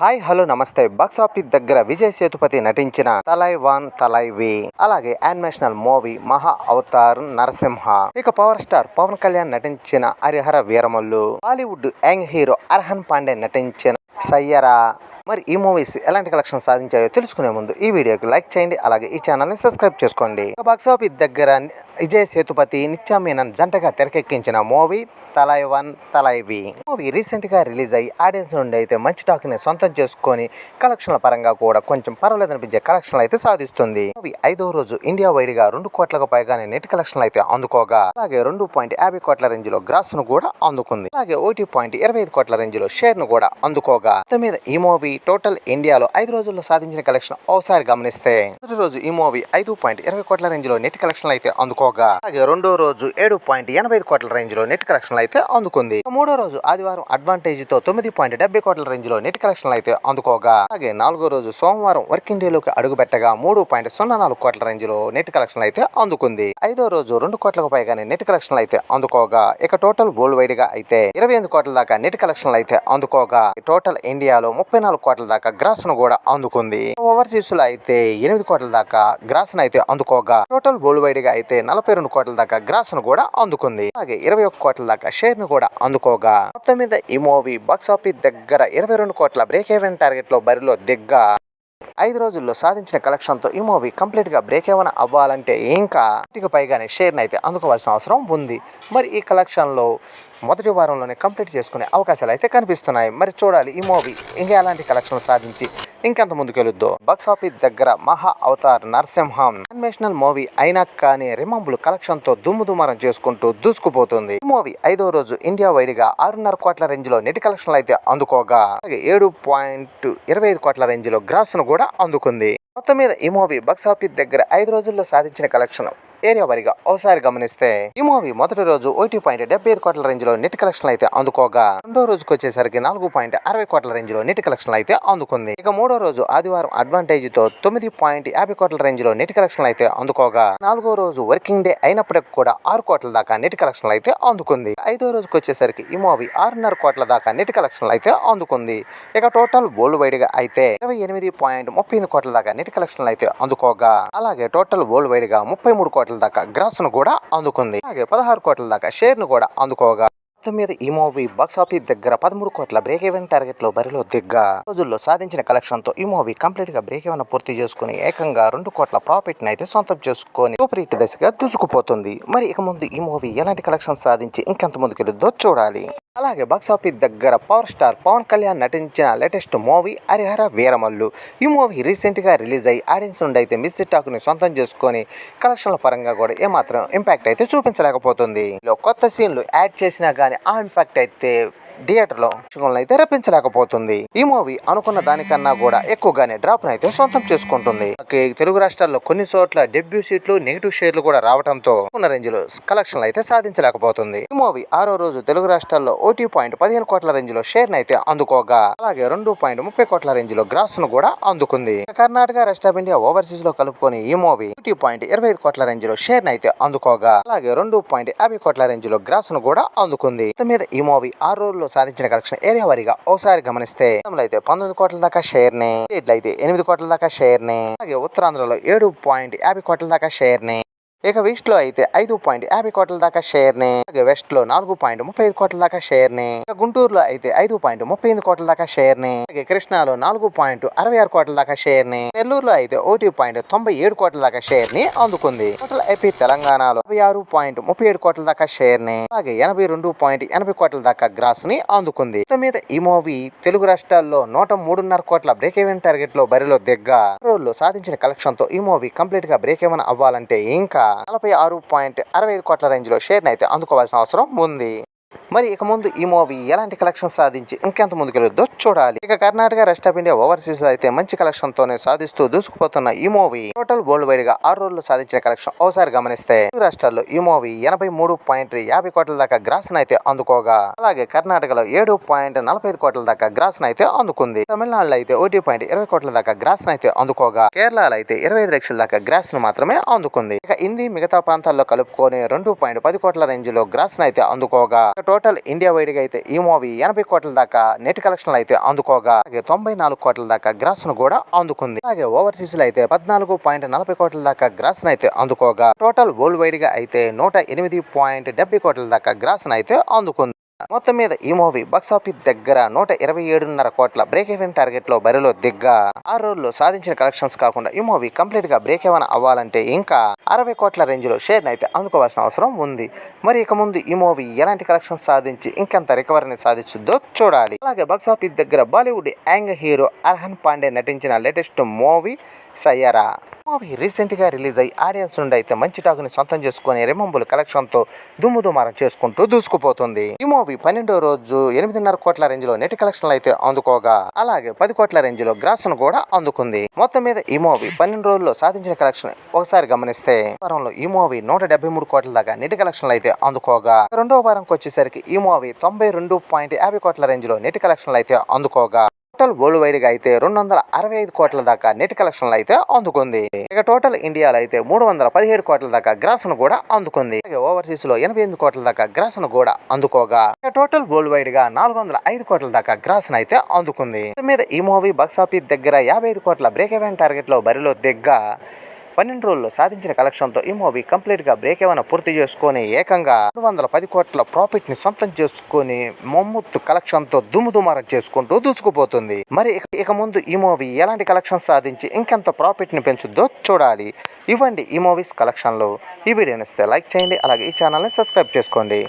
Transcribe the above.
Hi hello నమస్తే. Box office దగ్గర విజయ్ సేతుపతి నటించిన తలై వన్ తలై వి అలాగే యానిమేషనల్ మూవీ మహా అవతార్ నరసింహ. ఇక పవర్ స్టార్ పవన్ కళ్యాణ్ నటించిన Harihara Veeramallu. Bollywood young hero Arhan Pandey నటించిన సయ్యరా. మరి ఈ మూవీస్ ఎలాంటి కలెక్షన్ సాధించాయో తెలుసుకునే ముందు ఈ వీడియోకి లైక్ చేయండి అలాగే ఈ ఛానల్ని సబ్స్క్రైబ్ చేసుకోండి. బాక్స్ ఆఫీస్ దగ్గర విజయ్ సేతుపతి నిత్యా మీనన్ జంటగా తెరకెక్కించిన movie Thalaivan Thalaivii. Movie రీసెంట్గా రిలీజ్ అయ్యి ఆడియన్స్ నుండి అయితే మంచి టాక్ని సొంతం చేసుకొని కలెక్షన్ల పరంగా కూడా కొంచెం పర్వాలేదు అనిపించే కలెక్షన్లు అయితే సాధిస్తుంది. మూవీ ఐదో రోజు ఇండియా వైడ్గా రెండు కోట్లకు పైగానే నెట్ కలెక్షన్లు అయితే అందుకోగా. అలాగే రెండు పాయింట్ యాభై కోట్ల రేంజ్లో గ్రాస్ను కూడా అందుకుంది. అలాగే ఒకటి పాయింట్ ఇరవై ఐదు కోట్ల రేంజ్లో షేర్ను కూడా అందుకోగా. మీద ఈ మూవీ టోటల్ ఇండియాలో ఐదు రోజుల్లో సాధించిన కలెక్షన్ ఒకసారి గమనిస్తే మొదటి రోజు ఈ మూవీ ఐదు పాయింట్ ఇరవై కోట్ల రేంజ్లో నెట్ కలెక్షన్లు అయితే అందుకోగా అలాగే రెండో రోజు ఏడు పాయింట్ ఎనభై ఐదు కోట్ల రేంజ్లో నెట్ కలెక్షన్లు అయితే అందుకుంది. మూడో రోజు ఆదివారం అడ్వాంటేజ్తో తొమ్మిది పాయింట్ డెబ్బై కోట్ల రేంజ్లో నెట్ కలెక్షన్లు అయితే అందుకోగా అలాగే నాలుగో రోజు సోమవారం వర్కింగ్ డే లోకి అడుగు పెట్టగా మూడు పాయింట్ సున్నా నాలుగు కోట్ల రేంజ్లో నెట్ కలెక్షన్లు అయితే అందుకుంది. ఐదో రోజు రెండు కోట్లకు పైగానే నెట్ కలెక్షన్లు అయితే అందుకోగా ఇక టోటల్ వరల్డ్ వైడ్గా అయితే ఇరవై ఎనిమిది కోట్ల దాకా నెట్ కలెక్షన్లు అయితే అందుకోగా టోటల్ ఇండియాలో ముప్పై నాలుగు కోట్ల దాకా గ్రాస్ను కూడా అందుకుంది. ఓవర్సీస్లో అయితే ఎనిమిది కోట్ల దాకా గ్రాస్ను అయితే అందుకోగా టోటల్ వరల్డ్ వైడ్గా అయితే నలభై రెండు కోట్ల దాకా గ్రాస్ను కూడా అందుకుంది. అలాగే ఇరవై ఒక్క కోట్ల దాకా షేర్ను కూడా అందుకోగా మొత్తం మీద ఈ మూవీ బాక్స్ ఆఫీస్ దగ్గర ఇరవై రెండు కోట్ల బ్రేక్ ఈవెన్ టార్గెట్లో బరిలో దిగ్గా ఐదు రోజుల్లో సాధించిన కలెక్షన్తో ఈ మూవీ కంప్లీట్గా బ్రేక్ ఏమైనా అవ్వాలంటే ఇంకా ఇంటికి పైగానే షేర్ని అయితే అందుకోవాల్సిన అవసరం ఉంది. మరి ఈ కలెక్షన్లో మొదటి వారంలోనే కంప్లీట్ చేసుకునే అవకాశాలు అయితే కనిపిస్తున్నాయి. మరి చూడాలి ఈ మూవీ ఇంకా ఎలాంటి కలెక్షన్ సాధించి ఇంకెంత ముందుకెళ్ళొద్దు బాక్స్ ఆఫీస్ దగ్గర మహా అవతార్ నరసింహం. అనిమేషనల్ మూవీ అయినా కానీ రిమంబుల్ కలెక్షన్తో దుమ్ము దుమారం చేసుకుంటూ దూసుకుపోతుంది. ఈ మూవీ ఐదో రోజు ఇండియా వైడ్గా ఆరున్నర కోట్ల రేంజ్లో నెట్ కలెక్షన్లు అయితే అందుకోగా. ఏడు పాయింట్ ఇరవై ఐదు కోట్ల రేంజ్లో గ్రాస్ను కూడా అందుకుంది. మొత్తం మీద ఈ మూవీ బాక్స్ ఆఫీస్ దగ్గర ఐదు రోజుల్లో సాధించిన కలెక్షన్ ఏరియా వారిగా ఒకసారి గమనిస్తే ఈ మూవీ మొదటి రోజు ఒకటి పాయింట్ డెబ్బై ఐదు కోట్ల రేంజ్లో నెట్ కలెక్షన్ అయితే అందుకోగా. రెండో రోజుకి వచ్చేసరికి నాలుగు పాయింట్ అరవై కోట్ల రేంజ్లో నెట్ కలెక్షన్ అయితే అందుకుంది. ఇక మూడో రోజు ఆదివారం అడ్వాంటేజ్తో తొమ్మిది పాయింట్ యాభై కోట్ల రేంజ్లో నెట్ కలెక్షన్ అయితే అందుకోగా. నాలుగో రోజు వర్కింగ్ డే అయినప్పటికీ కూడా ఆరు కోట్ల దాకా నెట్ కలెక్షన్ అయితే అందుకుంది. ఐదో రోజుకి వచ్చేసరికి ఈ మూవీ ఆరున్నర కోట్ల దాకా నెట్ కలెక్షన్ అయితే అందుకుంది. ఇక టోటల్ వరల్డ్ వైడ్గా అయితే ఇరవై ఎనిమిది పాయింట్ ముప్పై ఎనిమిది కోట్ల దాకా నెట్ కలెక్షన్ అయితే అందుకోగా. అలాగే టోటల్ వరల్డ్ వైడ్గా ముప్పై మూడు కోట్ల దాకా గ్రాస్ను కూడా అందుకుంది. అలాగే పదహారు కోట్ల దాకా షేర్ను కూడా అందుకోగా. మొత్తం మీద ఈ మూవీ బాక్స్ ఆఫీస్ దగ్గర పదమూడు కోట్ల బ్రేక్ ఈవెన్ టార్గెట్లో బరిలో దిగ్గా. రోజుల్లో సాధించిన కలెక్షన్తో ఈ మూవీ కంప్లీట్గా బ్రేక్ ఈవెన్ పూర్తి చేసుకుని ఏకంగా రెండు కోట్ల ప్రాఫిట్ని అయితే సొంతం చేసుకొని సూపర్ హిట్ దశగా దూసుకుపోతుంది. మరి ఇక ముందు ఈ మూవీ ఎలాంటి కలెక్షన్ సాధించి ఇంకెంత ముందుకెళ్ళిద్దో చూడాలి. అలాగే బాక్స్ ఆఫీస్ దగ్గర పవర్ స్టార్ పవన్ కళ్యాణ్ నటించిన లేటెస్ట్ మూవీ హరిహర వీరమల్లు ఈ మూవీ రీసెంట్గా రిలీజ్ అయ్యి ఆడియన్స్ నుండి అయితే మిస్ టాక్ని సొంతం చేసుకొని కలెక్షన్ల పరంగా కూడా ఏమాత్రం ఇంపాక్ట్ అయితే చూపించలేకపోతుంది. కొత్త సీన్లు యాడ్ చేసినా కానీ ఆ ఇంపాక్ట్ అయితే థియేటర్లో అయితే రప్పించలేకపోతుంది. ఈ మూవీ అనుకున్న దానికన్నా కూడా ఎక్కువగానే డ్రాప్ అయితే సొంతం చేసుకుంటుంది. తెలుగు రాష్ట్రాల్లో కొన్ని చోట్ల డెబ్యూ సీట్లు నెగిటివ్ షేర్లు కూడా రావడంతో ఉన్న రేంజ్లో కలెక్షన్లు అయితే సాధించలేకపోతుంది. ఈ మూవీ ఆరో రోజు తెలుగు రాష్ట్రాల్లో ఓటీ పాయింట్ పదిహేను కోట్ల రేంజ్లో షేర్ అయితే అందుకోగా అలాగే రెండు పాయింట్ ముప్పై కోట్ల రేంజ్లో గ్రాస్ను కూడా అందుకుంది. కర్ణాటక రెస్ట్ ఆఫ్ ఇండియా ఓవర్సీస్లో కలుపుకొని ఈ మూవీ ఒకటి పాయింట్ ఇరవై ఐదు కోట్ల రేంజ్లో షేర్ అయితే అందుకోగా అలాగే రెండు పాయింట్ యాభై కోట్ల రేంజ్లో గ్రాస్ను కూడా అందుకుంది. మీద ఈ మూవీ ఆరు రోజుల్లో సాధించిన కలెక్షన్ ఏరియా వారిగా ఒకసారి గమనిస్తే అయితే పంతొమ్మిది కోట్ల దాకా షేర్ని అయితే ఎనిమిది కోట్ల దాకా షేర్ని అలాగే ఉత్తరాంధ్రలో ఏడు పాయింట్ యాభై కోట్ల దాకా షేర్ని. ఇక వెస్ట్లో అయితే ఐదు పాయింట్ యాభై కోట్ల దాకా షేర్ని. అలాగే వెస్ట్లో నాలుగు పాయింట్ ముప్పై ఐదు కోట్ల దాకా షేర్ని. గుంటూరులో అయితే ఐదు పాయింట్ ముప్పై ఎనిమిది కోట్ల దాకా షేర్ని. అలాగే కృష్ణాలో నాలుగు పాయింట్ అరవై ఆరు కోట్ల దాకా షేర్ని. నెల్లూరులో అయితే ఒకటి పాయింట్ తొంభై ఏడు కోట్ల దాకా షేర్ని అందుకుంది. టోటల్ ఏపీ తెలంగాణలో యాభై ఆరు పాయింట్ ముప్పై ఏడు కోట్ల దాకా షేర్ని. అలాగే ఎనభై రెండు పాయింట్ ఎనభై కోట్ల దాకా గ్రాస్ని అందుకుంది. మొత్తం మీద ఈ మూవీ తెలుగు రాష్ట్రాల్లో నూట మూడున్నర కోట్ల బ్రేక్ ఈవెన్ టార్గెట్లో బరిలో దిగ్గా. రోజుల్లో సాధించిన కలెక్షన్తో ఈ మూవీ కంప్లీట్గా బ్రేక్ ఏమైనా అవ్వాలంటే ఇంకా నలభై ఆరు పాయింట్ అరవై ఐదు కోట్ల రేంజ్లో షేర్ అయితే అందుకోవాల్సిన అవసరం ఉంది. మరి ఇక ముందు ఈ మూవీ ఎలాంటి కలెక్షన్ సాధించి ఇంకెంత ముందుకెళ్ళొద్దో చూడాలి. ఇక Karnataka rest of India overseas అయితే మంచి కలెక్షన్ తోనే సాధిస్తూ దూసుకుపోతున్న ఈ మూవీ. టోటల్ వరల్డ్ వైడ్గా ఆరు రోజుల్లో సాధించిన కలెక్షన్ ఒకసారి గమనిస్తే రాష్ట్రాల్లో ఈ మూవీ ఎనభై మూడు పాయింట్ యాభై కోట్ల దాకా గ్రాస్ అయితే అందుకోగా. అలాగే కర్ణాటకలో ఏడు పాయింట్ నలభై ఐదు కోట్ల దాకా గ్రాస్ అయితే అందుకుంది. తమిళనాడులో అయితే ఒకటి పాయింట్ ఇరవై కోట్ల దాకా గ్రాస్ అయితే అందుకోగా. కేరళలో అయితే ఇరవై ఐదు లక్షల దాకా గ్రాస్ను మాత్రమే అందుకుంది. ఇక హిందీ మిగతా ప్రాంతాల్లో కలుపుకొని రెండు పాయింట్ పది కోట్ల రేంజ్లో గ్రాస్ అయితే అందుకోగా. టోటల్ ఇండియా వైడ్గా అయితే ఈ మూవీ ఎనభై కోట్ల దాకా నెట్ కలెక్షన్లు అయితే అందుకోగా అలాగే తొంభై నాలుగు కోట్ల దాకా గ్రాస్ను కూడా అందుకుంది. అలాగే ఓవర్సీస్లో అయితే పద్నాలుగు పాయింట్ నలభై కోట్ల దాకా గ్రాస్ అయితే అందుకోగా టోటల్ వరల్డ్ వైడ్గా అయితే నూట ఎనిమిది పాయింట్ డెబ్బై కోట్ల దాకా గ్రాస్ అయితే అందుకుంది. మొత్తం మీద ఈ మూవీ బాక్సాఫీస్ దగ్గర నూట ఇరవై ఏడున్నర కోట్ల బ్రేక్ ఈవెన్ టార్గెట్లో బరిలో దిగ్గా ఆరు రోజుల్లో సాధించిన కలెక్షన్స్ కాకుండా ఈ మూవీ కంప్లీట్గా బ్రేక్ ఈవెన్ అవ్వాలంటే ఇంకా అరవై కోట్ల రేంజ్లో షేర్ అయితే అందుకోవాల్సిన అవసరం ఉంది. మరి ఇక ముందు ఈ మూవీ ఎలాంటి కలెక్షన్స్ సాధించి ఇంకెంత రికవరీని సాధిస్తుందో చూడాలి. అలాగే బాక్సాఫీస్ దగ్గర Bollywood young hero Arhan Pandey నటించిన లేటెస్ట్ మూవీ సయ్యరా? మూవీ రీసెంట్గా రిలీజ్ అయ్యి ఆడియన్స్ నుండి అయితే మంచి టాక్ని సొంతం చేసుకుని రెమంబుల్ కలెక్షన్తో దుమ్ము దుమారం చేసుకుంటూ దూసుకుపోతుంది. ఈ మూవీ పన్నెండో రోజు ఎనిమిదిన్నర కోట్ల రేంజ్లో నెట్ కలెక్షన్లు అయితే అందుకోగా అలాగే పది కోట్ల రేంజ్లో గ్రాస్ను కూడా అందుకుంది. మొత్తం మీద ఈ మూవీ పన్నెండు రోజుల్లో సాధించిన కలెక్షన్ ఒకసారి గమనిస్తే వారంలో ఈ మూవీ నూట డెబ్బై మూడు కోట్ల దాకా నెట్ కలెక్షన్లు అయితే అందుకోగా రెండో వారంకి వచ్చేసరికి ఈ మూవీ తొంభై రెండు పాయింట్ యాభై కోట్ల రేంజ్లో నెట్ కలెక్షన్లు అయితే అందుకోగా. టోటల్ వరల్డ్ వైడ్గా అయితే రెండు వందల అరవై ఐదు కోట్ల దాకా నెట్ కలెక్షన్లు అయితే అందుకుంది. ఇక టోటల్ ఇండియాలో అయితే మూడు వందల పదిహేడు కోట్ల దాకా గ్రాస్ను కూడా అందుకుంది. ఓవర్సీస్లో ఎనభై ఎనిమిది కోట్ల దాకా గ్రాస్ను కూడా అందుకోగా. టోటల్ వరల్డ్ వైడ్గా నాలుగు వందల ఐదు కోట్ల దాకా గ్రాస్ను అయితే అందుకుంది. మీద ఈ మూవీ బాక్సాఫీస్ దగ్గర యాభై ఐదు కోట్ల బ్రేక్ ఈవెన్ టార్గెట్లో బరిలో దిగ్గా పన్నెండు రోజుల్లో సాధించిన కలెక్షన్తో ఈ మూవీ కంప్లీట్గా బ్రేక్ ఏమైనా పూర్తి చేసుకొని ఏకంగా రెండు వందల పది కోట్ల ప్రాఫిట్ని సొంతం చేసుకొని మమ్ముత్తు కలెక్షన్తో దుమ్ముదుమారం దుమ్ము చేసుకుంటూ దూసుకుపోతుంది. మరి ఇక- ముందు ఈ మూవీ ఎలాంటి కలెక్షన్ సాధించి ఇంకెంత ప్రాఫిట్ని పెంచుద్దో చూడాలి. ఇవ్వండి ఈ మూవీస్ కలెక్షన్లు. ఈ వీడియోని ఇస్తే లైక్ చేయండి అలాగే ఈ ఛానల్ని సబ్స్క్రైబ్ చేసుకోండి.